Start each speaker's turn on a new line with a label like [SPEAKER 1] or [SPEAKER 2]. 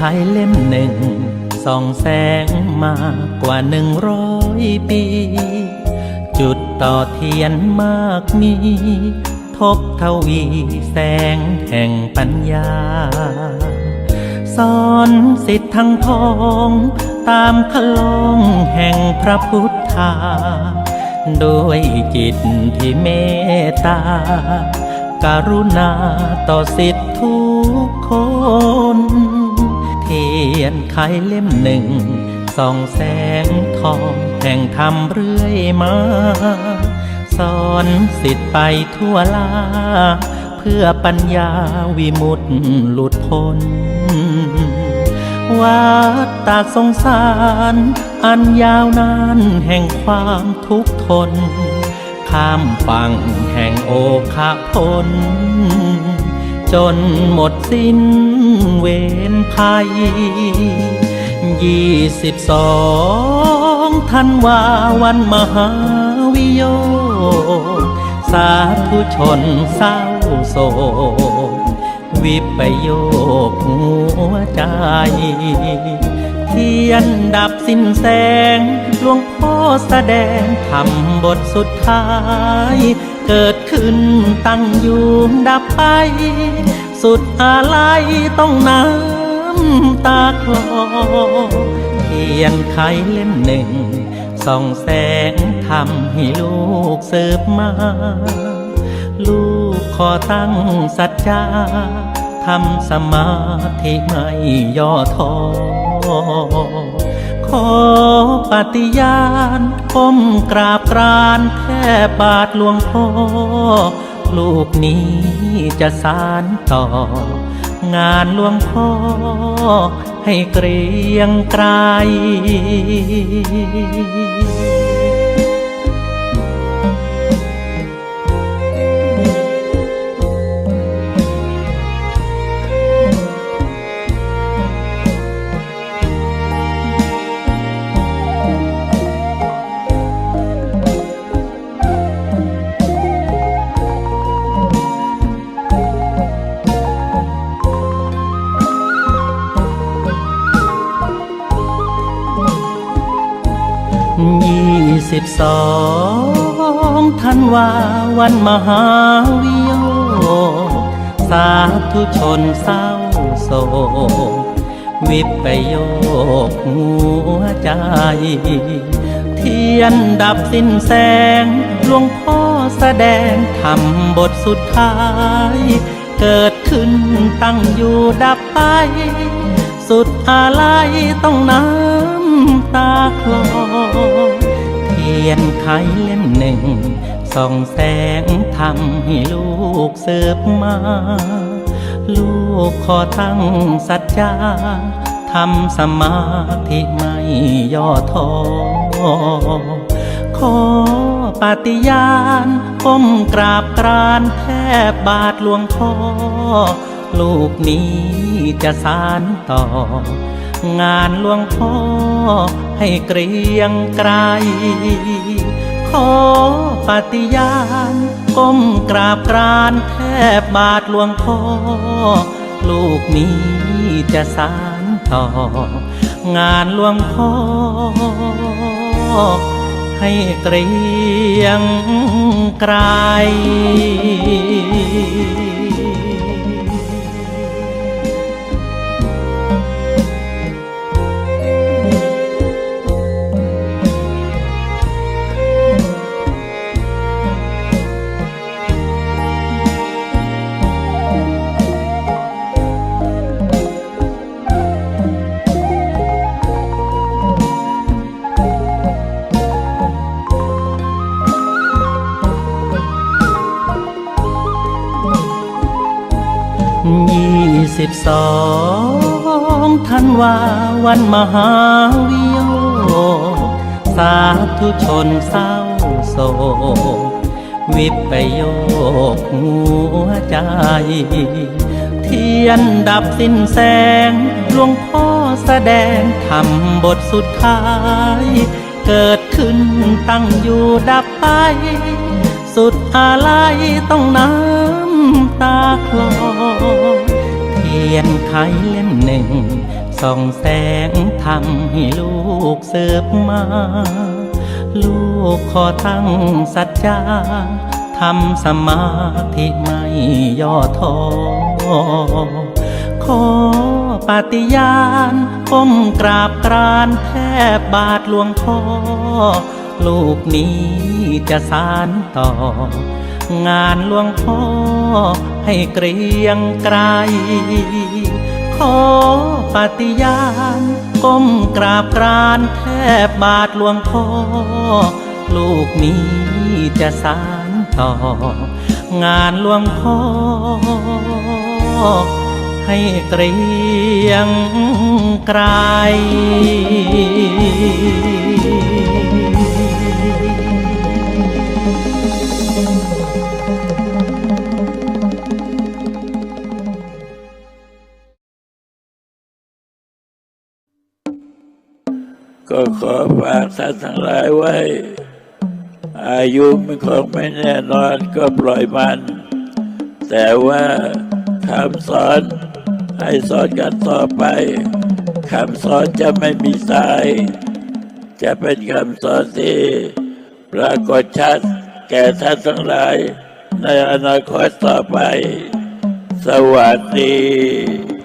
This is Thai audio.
[SPEAKER 1] ไขเล่มหนึ่งส่องแสงมากว่าหนึ่งร้อยปี จุดต่อเทียนมากมี ทบทวีแสงแห่งปัญญาสอนสิทธิ์ทั้งพอง ตามคลองแห่งพระพุทธา ด้วยจิตที่เมตตาการุณาต่อสิทธิ์ทุกคน ยนไขเล่มหนึ่งส่องแสงทองแห่งธรรมเรื่อยมาสอนสิทธิ์ไปทั่วลา เพื่อปัญญาวิมุตติหลุดพ้นวัฏตาสงสาร อันยาวนานแห่งความทุกข์ทน ข้ามฝั่งแห่งโอคาพล จนหมดสิ้นเวรภัยยี่สิบสองธันวาวันมหาวิโย สาธุชนเศร้าโศกวิปโยคหัวใจ เทียนดับสิ้นแสง หลวงพ่อแสดงทำบทสุดท้าย เกิดขึ้นตั้งอยู่ดับไป สุดอาลัยต้องน้ำตาคลอเทียนไขเล่มหนึ่งส่องแสงทำให้ลูกเสืบมา ลูกขอตั้งสัจจาทำสมาธิไม่ย่อท้อ ขอปฏิญาณก้มกราบกรานแค่บาทหลวงพ่อ ลูกนี้จะสานต่อ งานหลวงพ่อ ให้เกรียงไกร สองธันวาวันมหาวิโยสาธุชนเศร้าโศกวิปโยคหัวใจ เทียนดับสิ้นแสงหลวงพ่อแสดงทำบทสุดท้าย เกิดขึ้นตั้งอยู่ดับไป สุดอาลัยต้องน้ำตาคลอ ทียนไขเล่มหนึ่ง ส่องแสงทำให้ลูกเสืบมา ลูกขอตั้งสัจจาทำสมาธิไม่ย่อท้อขอปฏิญาณก้มกราบกรานแทบบาทหลวงพ่อ ลูกนี้จะสานต่อ งานหลวงพ่อให้เกรียงไกรขอปฏิญาณก้มกราบกรานแทบบาทหลวงพ่อ ลูกนี้จะสานต่อ งานหลวงพ่อ ให้เกรียงไกร บสองธันวาวันมหาวิโยสาธุชนเศร้าโศกวิปโยคหัวใจ เทียนดับสิ้นแสงหลวงพ่อแสดงทำบทสุดท้าย เกิดขึ้นตั้งอยู่ดับไป สุดอาลัยต้องน้ำตาคลอ เทียนไขเล่มหนึ่ง ส่องแสงทำให้ลูกเสืบมา ลูกขอทั้งสัจจาทำสมาธิไม่ย่อท้อขอปฏิญาณก้มกราบกรานแทบบาทหลวงพ่อ ลูกนี้จะสานต่อ งานหลวงพ่อให้เกรียงไกรขอปฏิญาณก้มกราบกรานแทบบาทหลวงพ่อ ลูกนี้จะสานต่อ งานหลวงพ่อ ให้เกรียงไกร
[SPEAKER 2] ก็ขอฝากท่านทั้งหลายไว้ อายุมันคงไม่แน่นอนก็ปล่อยมัน แต่ว่าคำสอนให้สอนกันต่อไปคำสอนจะไม่มีสาย จะเป็นคำสอนที่ปรากฏชัดแก่ท่านทั้งหลายในอนาคตต่อไป สวัสดี